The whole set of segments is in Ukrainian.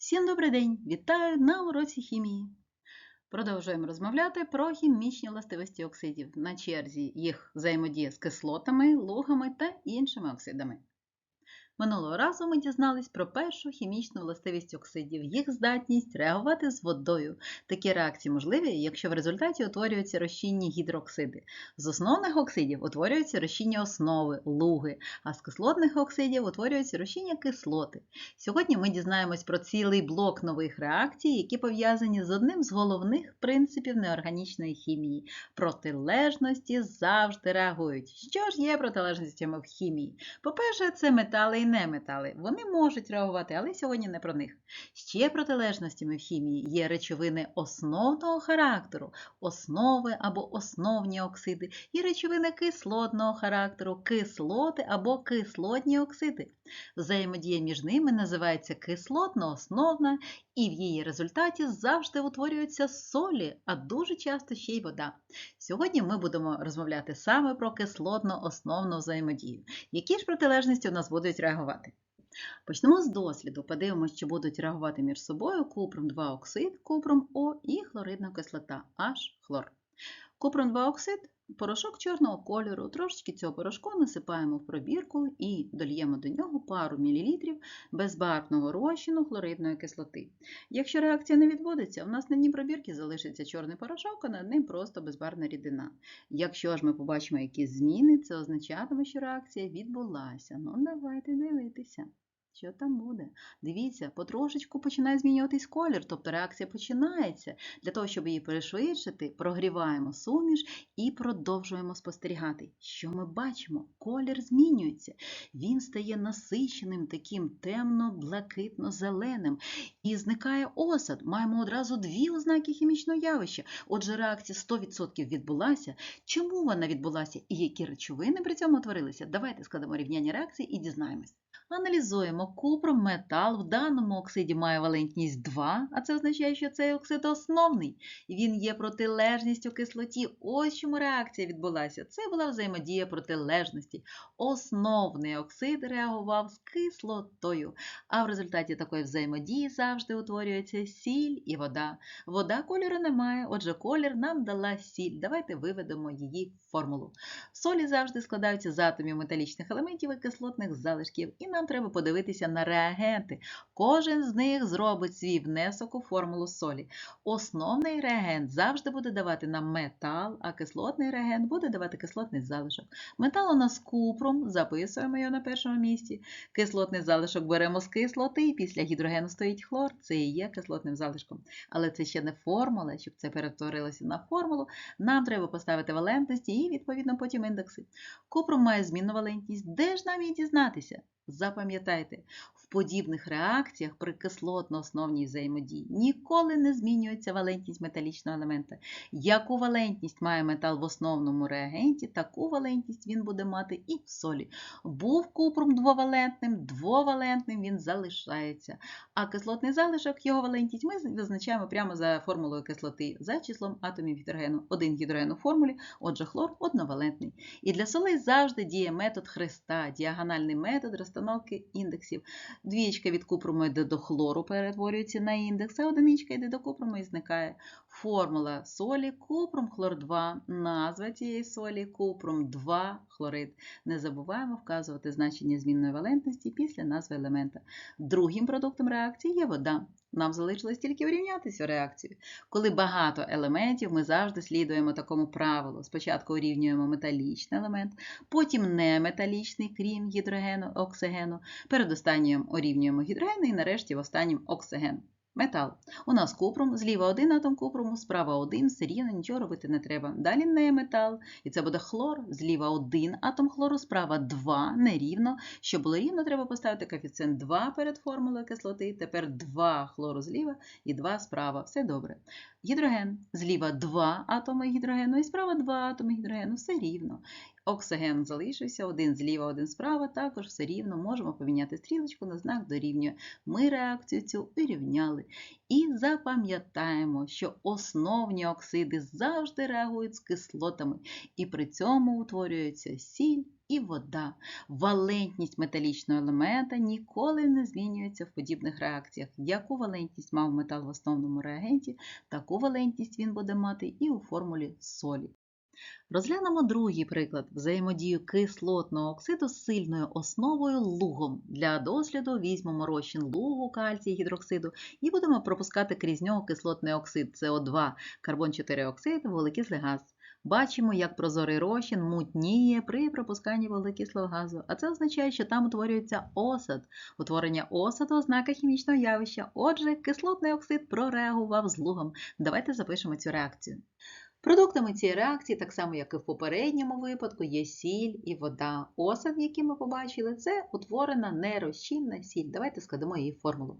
Всім добрий день! Вітаю на уроці хімії. Продовжуємо розмовляти про хімічні властивості оксидів на черзі їх взаємодія з кислотами, лугами та іншими оксидами. Минулого разу ми дізнались про першу хімічну властивість оксидів, їх здатність реагувати з водою. Такі реакції можливі, якщо в результаті утворюються розчинні гідроксиди. З основних оксидів утворюються розчинні основи, луги, а з кислотних оксидів утворюються розчинні кислоти. Сьогодні ми дізнаємось про цілий блок нових реакцій, які пов'язані з одним з головних принципів неорганічної хімії протилежності завжди реагують. Що ж є протилежностями в хімії? По-перше, це метали і неметали. Вони можуть реагувати, але сьогодні не про них. Ще протилежностями в хімії є речовини основного характеру, основи або основні оксиди, і речовини кислотного характеру, кислоти або кислотні оксиди. Взаємодія між ними називається кислотно-основна, і в її результаті завжди утворюються солі, а дуже часто ще й вода. Сьогодні ми будемо розмовляти саме про кислотно-основну взаємодію. Які ж протилежності у нас будуть реагувати? Почнемо з досліду. Подивимося, чи будуть реагувати між собою купром 2 оксид, купром О і хлоридна кислота H хлор. Купром 2 оксид порошок чорного кольору. Трошечки цього порошку насипаємо в пробірку і дольємо до нього пару мілілітрів безбарвного розчину хлоридної кислоти. Якщо реакція не відбудеться, у нас на дні пробірки залишиться чорний порошок, а над ним просто безбарвна рідина. Якщо ж ми побачимо якісь зміни, це означатиме, що реакція відбулася. Ну, давайте дивитися. Що там буде? Дивіться, потрошечку починає змінюватись колір, тобто реакція починається. Для того, щоб її перешвидшити, прогріваємо суміш і продовжуємо спостерігати. Що ми бачимо? Колір змінюється. Він стає насиченим, таким темно-блакитно-зеленим. І зникає осад. Маємо одразу дві ознаки хімічного явища. Отже, реакція 100% відбулася. Чому вона відбулася і які речовини при цьому утворилися? Давайте складемо рівняння реакції і дізнаємось. Аналізуємо купром, метал. В даному оксиді має валентність 2, а це означає, що цей оксид основний. Він є протилежністю кислоті. Ось чому реакція відбулася. Це була взаємодія протилежності. Основний оксид реагував з кислотою. А в результаті такої взаємодії завжди утворюється сіль і вода. Вода кольору немає, отже, колір нам дала сіль. Давайте виведемо її формулу. Солі завжди складаються з атомів металічних елементів і кислотних залишків. І нам треба подивитися на реагенти. Кожен з них зробить свій внесок у формулу солі. Основний реагент завжди буде давати нам метал, а кислотний реагент буде давати кислотний залишок. Метал у нас купром, записуємо його на першому місці. Кислотний залишок беремо з кислоти, і після гідрогену стоїть хлор, це і є кислотним залишком. Але це ще не формула, щоб це перетворилося на формулу. Нам треба поставити валентності і, відповідно, потім індекси. Купром має змінну валентність. Де ж нам її дізнатися? Запам'ятайте, подібних реакціях при кислотно-основній взаємодії ніколи не змінюється валентність металічного елемента. Яку валентність має метал в основному реагенті, таку валентність він буде мати і в солі. Був купром двовалентним, двовалентним він залишається. А кислотний залишок, його валентність ми визначаємо прямо за формулою кислоти, за числом атомів гідрогену. Один гідроген у формулі, отже, хлор одновалентний. І для солей завжди діє метод хреста, діагональний метод розстановки індексів. Двічка від купруму йде до хлору, перетворюється на індекс, а одиничка йде до купруму і зникає. Формула солі купрум хлор 2, назва цієї солі купрум 2 хлорид. Не забуваємо вказувати значення змінної валентності після назви елемента. Другим продуктом реакції є вода. Нам залишилось тільки урівняти цю реакцію. Коли багато елементів, ми завжди слідуємо такому правилу. Спочатку урівнюємо металічний елемент, потім неметалічний, крім гідрогену, оксигену. Перед останнім урівнюємо гідроген і нарешті в останнім оксиген. Метал. У нас купром, зліва один атом купруму, справа один, все рівно, нічого робити не треба. Далі не метал, і це буде хлор, зліва один атом хлору, справа 2, нерівно. Щоб було рівно, треба поставити коефіцієнт 2 перед формулою кислоти, тепер 2 хлору зліва і 2 справа. Все добре. Гідроген. Зліва 2 атоми гідрогену і справа 2 атоми гідрогену, все рівно. Оксиген залишився, один зліва, один справа, також все рівно можемо поміняти стрілочку на знак дорівнює. Ми реакцію цю вирівняли. І запам'ятаємо, що основні оксиди завжди реагують з кислотами, і при цьому утворюється сіль і вода. Валентність металічного елемента ніколи не змінюється в подібних реакціях. Яку валентність мав метал в основному реагенті, таку валентність він буде мати і у формулі солі. Розглянемо другий приклад взаємодію кислотного оксиду з сильною основою лугом. Для досліду візьмемо розчин лугу, кальцію, гідроксиду і будемо пропускати крізь нього кислотний оксид СО2, карбон 4 оксид, вуглекислий газ. Бачимо, як прозорий розчин мутніє при пропусканні вуглекислого газу, а це означає, що там утворюється осад. Утворення осаду ознака хімічного явища. Отже, кислотний оксид прореагував з лугом. Давайте запишемо цю реакцію. Продуктами цієї реакції, так само як і в попередньому випадку, є сіль і вода. Осад, який ми побачили, це утворена нерозчинна сіль. Давайте складемо її формулу.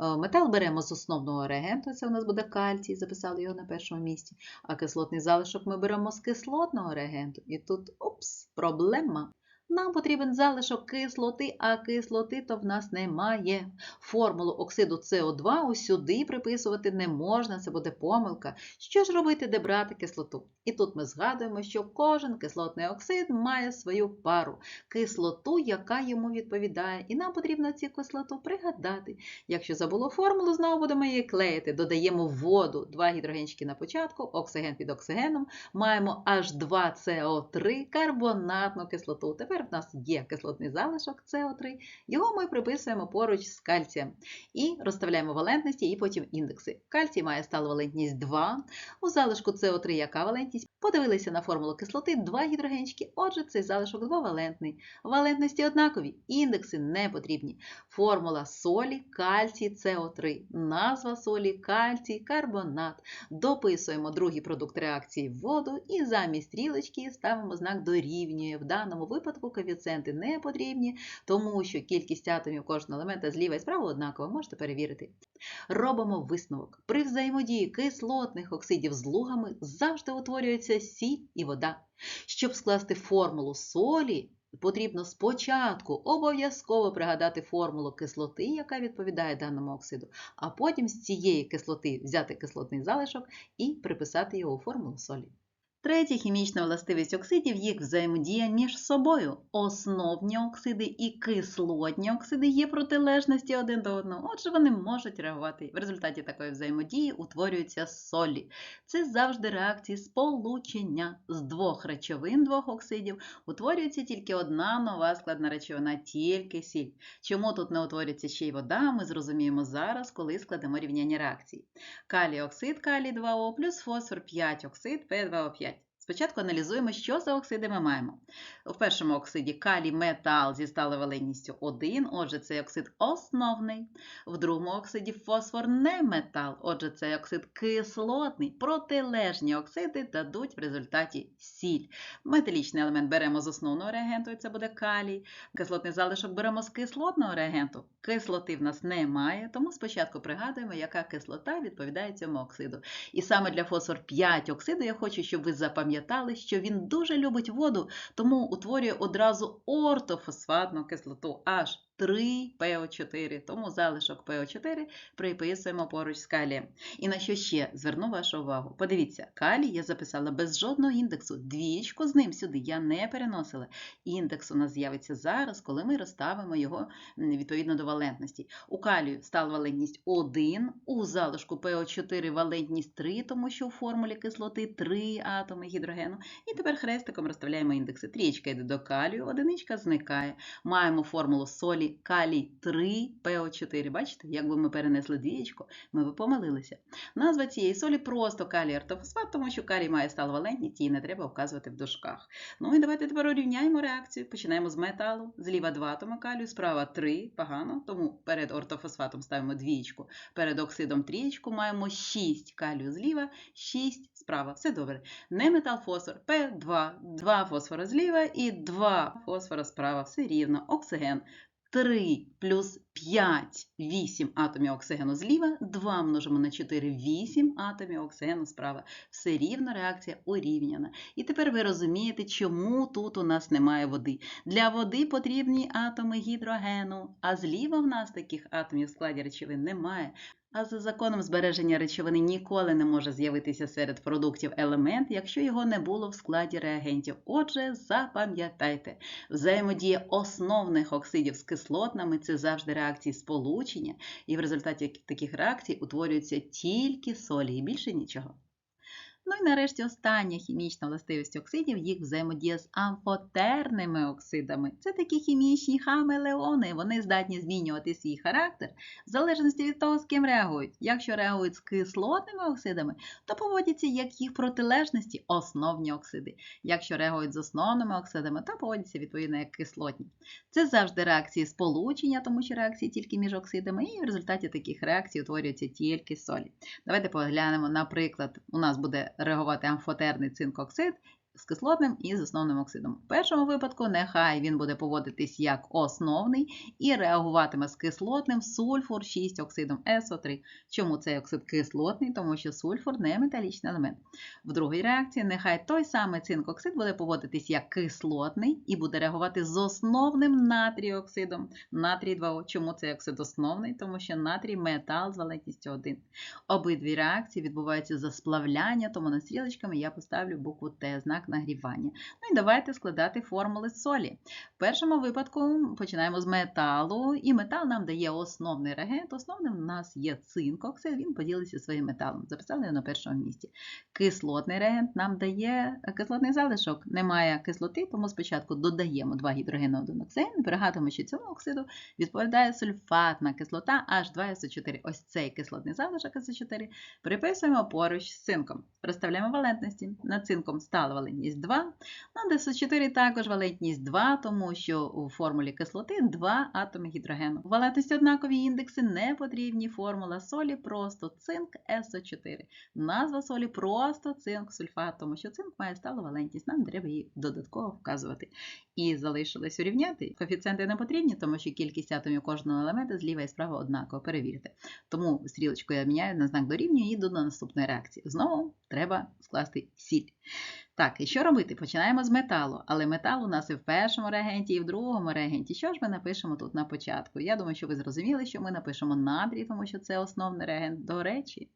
Е, Метал беремо з основного реагенту, це у нас буде кальцій, записали його на першому місці. А кислотний залишок ми беремо з кислотного реагенту. І тут упс, проблема. Нам потрібен залишок кислоти, а кислоти то в нас немає. Формулу оксиду СО2 усюди приписувати не можна, це буде помилка. Що ж робити, де брати кислоту? І тут ми згадуємо, що кожен кислотний оксид має свою пару, кислоту, яка йому відповідає. І нам потрібно цю кислоту пригадати. Якщо забуло формулу, знову будемо її клеїти. Додаємо воду, два гідрогенчики на початку, оксиген під оксигеном. Маємо H2CO3 карбонатну кислоту. Тепер в нас є кислотний залишок СО3, його ми приписуємо поруч з кальцієм і розставляємо валентності і потім індекси. Кальцій має сталу валентність 2, у залишку СО3 яка валентність? Подивилися на формулу кислоти 2 гідрогенчики, отже, цей залишок 2-валентний. Валентності однакові, індекси не потрібні. Формула солі, кальцій, СО3. Назва солі, кальцій, карбонат. Дописуємо другий продукт реакції в воду і замість стрілочки ставимо знак дорівнює. В даному випадку коефіцієнти не потрібні, тому що кількість атомів кожного елемента зліва і справа однакова, можете перевірити. Робимо висновок. При взаємодії кислотних оксидів з лугами завжди утворюється сіль і вода. Щоб скласти формулу солі, потрібно спочатку обов'язково пригадати формулу кислоти, яка відповідає даному оксиду, а потім з цієї кислоти взяти кислотний залишок і приписати його у формулу солі. Третя хімічна властивість оксидів їх взаємодія між собою. Основні оксиди і кислотні оксиди є протилежності один до одного, отже, вони можуть реагувати. В результаті такої взаємодії утворюються солі. Це завжди реакції сполучення з двох речовин, двох оксидів. Утворюється тільки одна нова складна речовина, тільки сіль. Чому тут не утворюється ще й вода, ми зрозуміємо зараз, коли складемо рівняння реакції. Калій оксид, калій 2О плюс фосфор 5 оксид P2O5. Спочатку аналізуємо, що за оксиди ми маємо. В першому оксиді калій метал зі сталеваленністю 1, отже, цей оксид основний. В другому оксиді фосфор не метал, отже, цей оксид кислотний. Протилежні оксиди дадуть в результаті сіль. Металічний елемент беремо з основного реагенту, і це буде калій. Кислотний залишок беремо з кислотного реагенту. Кислоти в нас немає, тому спочатку пригадуємо, яка кислота відповідає цьому оксиду. І саме для фосфор 5 оксиду я хочу, щоб ви запам'ятали, що він дуже любить воду, тому утворює одразу ортофосфатну кислоту H. 3ПО4, тому залишок ПО4 приписуємо поруч з калієм. І на що ще зверну вашу увагу? Подивіться, калій я записала без жодного індексу. Двічку з ним сюди я не переносила. Індекс у нас з'явиться зараз, коли ми розставимо його відповідно до валентності. У калію стала валентність 1, у залишку ПО4 валентність 3, тому що у формулі кислоти 3 атоми гідрогену. І тепер хрестиком розставляємо індекси. Трічка йде до калію, одиничка зникає. Маємо формулу солі калій 3 ПО4. Бачите, якби ми перенесли двієчку, ми б помилилися. Назва цієї солі просто калій ортофосфат, тому що калій має сталовалентність, її не треба вказувати в дужках. Ну і давайте тепер урівняємо реакцію. Починаємо з металу. Зліва 2 атоми калію, справа 3, погано, тому перед ортофосфатом ставимо двієчку, перед оксидом трієчку маємо 6 калію зліва, 6 справа. Все добре. Не метал фосфор, П2, 2 фосфора зліва і 2 фосфора справа. Все рівно. Оксиген. 3 плюс 5, 8 атомів оксигену зліва, 2 множимо на 4, 8 атомів оксигену справа. Все рівно реакція урівняна. І тепер ви розумієте, чому тут у нас немає води. Для води потрібні атоми гідрогену, а зліва в нас таких атомів в складі речовин немає. А за законом збереження речовини ніколи не може з'явитися серед продуктів елемент, якщо його не було в складі реагентів. Отже, запам'ятайте, взаємодія основних оксидів з кислотними це завжди реакції сполучення, і в результаті таких реакцій утворюються тільки солі і більше нічого. Ну і нарешті остання хімічна властивість оксидів їх взаємодія з амфотерними оксидами. Це такі хімічні хамелеони. Вони здатні змінювати свій характер в залежності від того, з ким реагують. Якщо реагують з кислотними оксидами, то поводяться як їх протилежності основні оксиди. Якщо реагують з основними оксидами, то поводяться відповідно як кислотні. Це завжди реакції сполучення, тому що реакції тільки між оксидами, і в результаті таких реакцій утворюються тільки солі. Давайте поглянемо, наприклад, у нас буде реагувати амфотерний цинкоксид з кислотним і з основним оксидом. В першому випадку нехай він буде поводитись як основний і реагуватиме з кислотним сульфур 6 оксидом СО3. Чому цей оксид кислотний? Тому що сульфур не металічний елемент. В другій реакції нехай той самий цинкоксид буде поводитись як кислотний і буде реагувати з основним натрій-оксидом. Натрій 2О. Чому цей оксид основний? Тому що натрій метал з валентністю 1. Обидві реакції відбуваються за сплавляння, тому над стрілочками я поставлю букву Т, знак нагрівання. Ну і давайте складати формули солі. В першому випадку починаємо з металу, і метал нам дає основний реагент. Основним у нас є цинкоксид, він поділиться своїм металом. Записали його на першому місці. Кислотний реагент нам дає кислотний залишок. Немає кислоти, тому спочатку додаємо 2 гідрогени 1 оксид, пригадуємо, що цьому оксиду відповідає сульфатна кислота H2SO4. Ось цей кислотний залишок СО4 приписуємо поруч з цинком. Розставляємо валентності. Над цинком валентність 2. На ДСО4 також валентність 2, тому що у формулі кислоти 2 атоми гідрогену. Валентності однакові індекси не потрібні. Формула солі просто цинк СО4. Назва солі просто цинк сульфат, тому що цинк має сталу валентність, нам треба її додатково вказувати. І залишилось урівняти. Коефіцієнти не потрібні, тому що кількість атомів кожного елемента зліва і справа однаково. Перевірте. Тому стрілочку я міняю на знак дорівнює і йду до наступної реакції. Знову треба скласти сіль. Так, і що робити? Починаємо з металу, але метал у нас і в першому реагенті, і в другому реагенті. Що ж ми напишемо тут на початку? Я думаю, що ви зрозуміли, що ми напишемо натрій, тому що це основний реагент. До речі,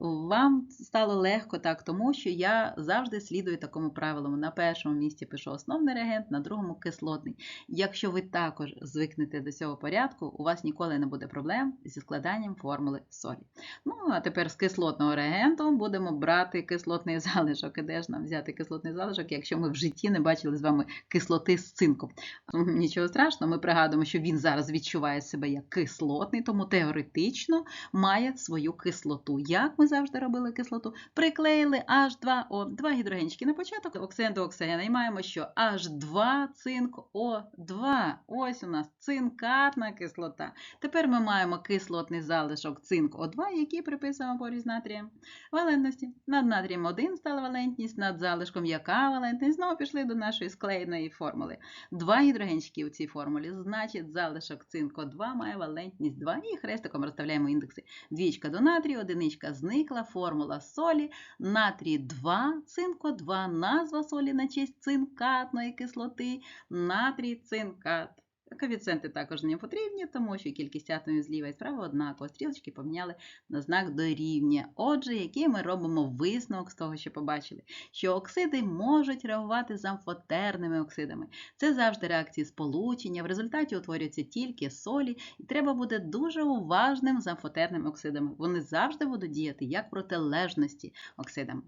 вам стало легко так, тому що я завжди слідую такому правилу. На першому місці пишу основний реагент, на другому кислотний. Якщо ви також звикнете до цього порядку, у вас ніколи не буде проблем зі складанням формули солі. Ну, а тепер з кислотного реагенту будемо брати кислотний залишок. І де ж нам взяти кислотний залишок, якщо ми в житті не бачили з вами кислоти з цинком? Нічого страшного, ми пригадуємо, що він зараз відчуває себе як кислотний, тому теоретично має свою кислоту. Як ми завжди робили кислоту? Приклеїли H2O, два гідрогенчики на початок, оксиген до оксигена. І маємо, що H2 цинк О2. Ось у нас цинкатна кислота. Тепер ми маємо кислотний залишок цинк О2, який приписуємо поріз натрієм. Валентності. Над натрієм 1 стала валентність, над залишком яка валентність. Знову пішли до нашої склеєної формули. Два гідрогенчики у цій формулі. Значить, залишок цинку 2 має валентність 2. І хрестиком розставляємо індекси. Двічка до натрію, одиничка зникла, формула солі, натрій 2, цинко 2, назва солі на честь цинкатної кислоти, натрій цинкат. Коефіцієнти також не потрібні, тому що кількість атомів зліва і справа однаково. Стрілочки поміняли на знак дорівнює. Отже, який ми робимо висновок з того, що побачили, що оксиди можуть реагувати з амфотерними оксидами. Це завжди реакції сполучення, в результаті утворюються тільки солі, і треба бути дуже уважним з амфотерними оксидами. Вони завжди будуть діяти як протилежності оксидам.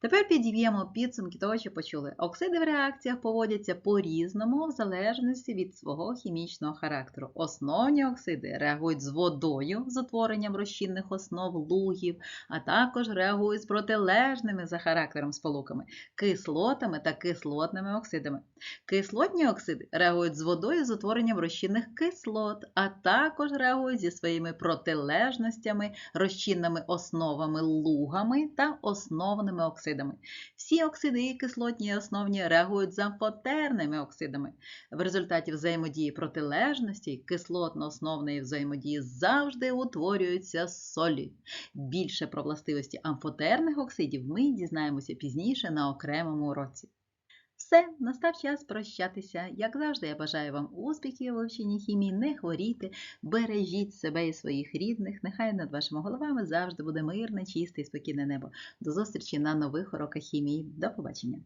Тепер підіб'ємо підсумки того, що почули. Оксиди в реакціях поводяться по-різному, в залежності від свого хімічного характеру. Основні оксиди реагують з водою з утворенням розчинних основ лугів, а також реагують з протилежними за характером сполуками, кислотами та кислотними оксидами. Кислотні оксиди реагують з водою з утворенням розчинних кислот, а також реагують зі своїми протилежностями, розчинними основами лугами та основними оксидами оксидами. Всі оксиди і кислотні основні реагують з амфотерними оксидами. В результаті взаємодії протилежності кислотно-основної взаємодії завжди утворюються солі. Більше про властивості амфотерних оксидів ми дізнаємося пізніше на окремому уроці. Все, настав час прощатися. Як завжди, я бажаю вам успіхів у вивченні хімії, не хворійте, бережіть себе і своїх рідних. Нехай над вашими головами завжди буде мирне, чисте і спокійне небо. До зустрічі на нових уроках хімії. До побачення!